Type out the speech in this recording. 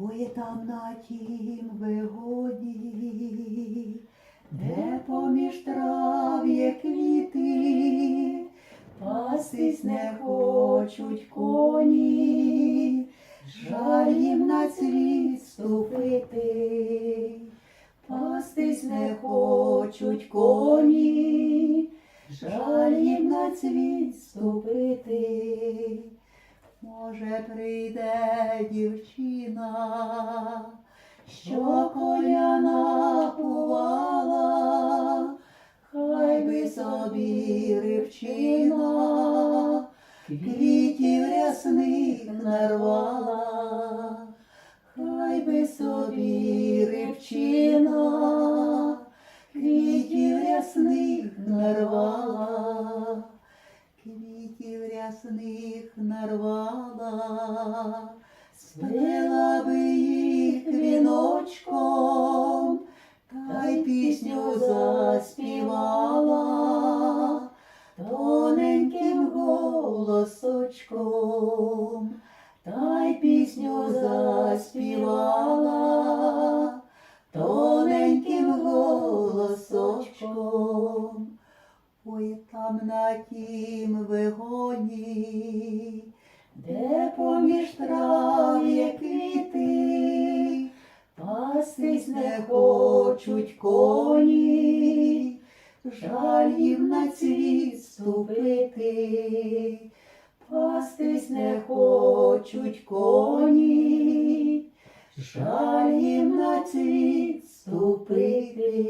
Ой, там на тім вигоді, де поміж трав є квіти, пастись не хочуть коні, жаль їм на цвіт ступити, пастись не хочуть коні, жаль їм на цвіт ступити. Може, прийде дівчина, що коня напувала, хай би собі рибчина, квітів рясних нарвала, хай би собі рибчина, квітів рясних нарвала квітів рясних нарвала, спила би їх віночком, та й пісню заспівала тоненьким голосочком, та й пісню заспівала тоненьким голосочком. Ой, там на тім вигоні, де поміж трав є квіти, пастись не хочуть коні, жаль їм на цвіт ступити, пастись не хочуть коні, жаль їм на цвіт ступити.